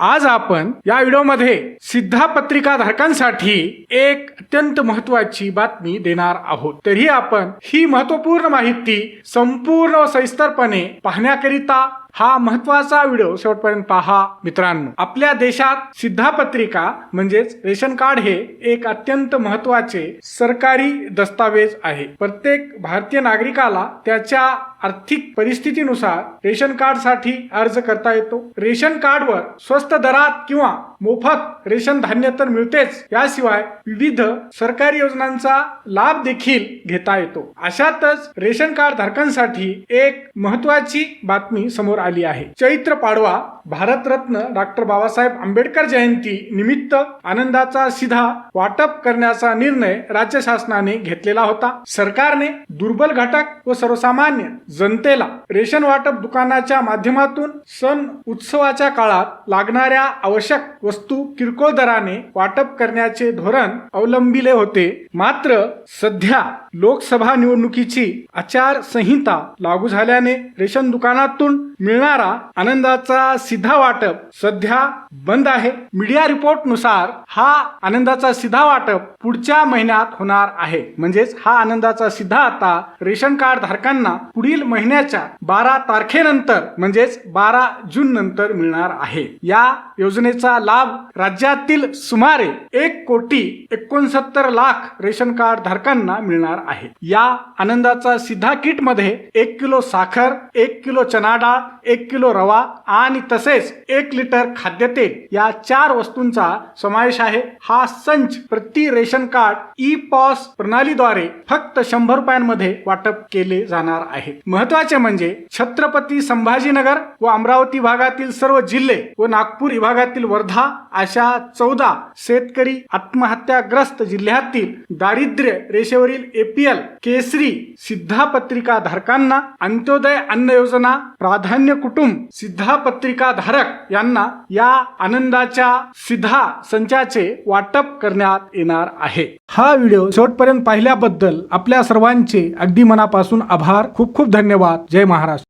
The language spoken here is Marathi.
आज आपण या व्हिडिओमध्ये सिद्धा पत्रिका धारकांसाठी एक अत्यंत महत्वाची बातमी देणार आहोत. तरी आपण ही महत्त्वपूर्ण माहिती संपूर्ण व सविस्तरपणे पाहण्याकरिता हा महत्त्वाचा व्हिडिओ शेवटपर्यंत पहा मित्रांनो. आपल्या देशात सिद्धापत्रिका म्हणजेच रेशन कार्ड हे एक अत्यंत महत्त्वाचे सरकारी दस्तावेज आहे. प्रत्येक भारतीय नागरिकाला त्याच्या आर्थिक परिस्थितीनुसार रेशन कार्डसाठी अर्ज करता येतो. रेशन कार्डवर स्वस्त दरात किंवा मोफत रेशन धान्य तर मिळतेच. याशिवाय विविध सरकारी योजनांचा लाभ देखील घेता येतो. अशातच रेशन कार्ड धारकांसाठी एक महत्वाची बातमी समोर आली आहे. चैत्र पाडवा भारतरत्न डॉक्टर बाबासाहेब आंबेडकर जयंती निमित्त आनंदाचा सिधा वाटप करण्याचा निर्णय राज्य शासनाने घेतलेला होता. सरकारने दुर्बल घटक व सर्वसामान्य जनतेला रेशन वाटप दुकानाच्या माध्यमातून सण उत्सवाच्या काळात लागणाऱ्या आवश्यक वस्तू किरकोळ दराने वाटप करण्याचे धोरण अवलंबिले होते. मात्र सध्या लोकसभा निवडणुकीची आचारसंहिता लागू झाल्याने रेशन दुकानातून मिळणारा आनंदाचा सिधा वाटप सध्या बंद आहे. मीडिया रिपोर्टनुसार हा आनंदाचा सिधा वाटप पुढच्या महिन्यात होणार आहे. म्हणजेच हा आनंदाचा सिधा आता रेशन कार्ड धारकांना पुढील महिन्याच्या बारा तारखेनंतर म्हणजेच बारा जून नंतर मिळणार आहे. या योजनेचा लाभ राज्यातील सुमारे एक कोटी एकोणसत्तर लाख रेशन कार्ड धारकांना मिळणार आहे. या आनंदाचा सिधा किटमध्ये एक किलो साखर एक किलो चना डाळ एक किलो रवा आणि तसेच एक लिटर खाद्यतेल या चार वस्तूंचा समावेश आहे. हा संच प्रति रेशन कार्ड ई पॉस प्रणालीद्वारे फक्त शंभर रुपयांमध्ये वाटप केले जाणार आहे. महत्त्वाचे म्हणजे छत्रपती संभाजीनगर व अमरावती भागातील सर्व जिल्हे व नागपूर विभागातील वर्धा अशा चौदा शेतकरी आत्महत्याग्रस्त जिल्ह्यातील दारिद्र्य रेषेवरील एपीएल केसरी सिद्धा पत्रिका धारकांना अंत्योदय अन्न योजना प्राधान्य कुटुंब सिद्धा पत्रिका धारक यांना या आनंदाच्या सिद्धा संचाचे वाटप करण्यात येणार आहे. हा व्हिडिओ शेवटपर्यंत पाहिल्याबद्दल आपल्या सर्वांचे अगदी मनापासून आभार. खूप खूप धन्यवाद. जय महाराष्ट्र.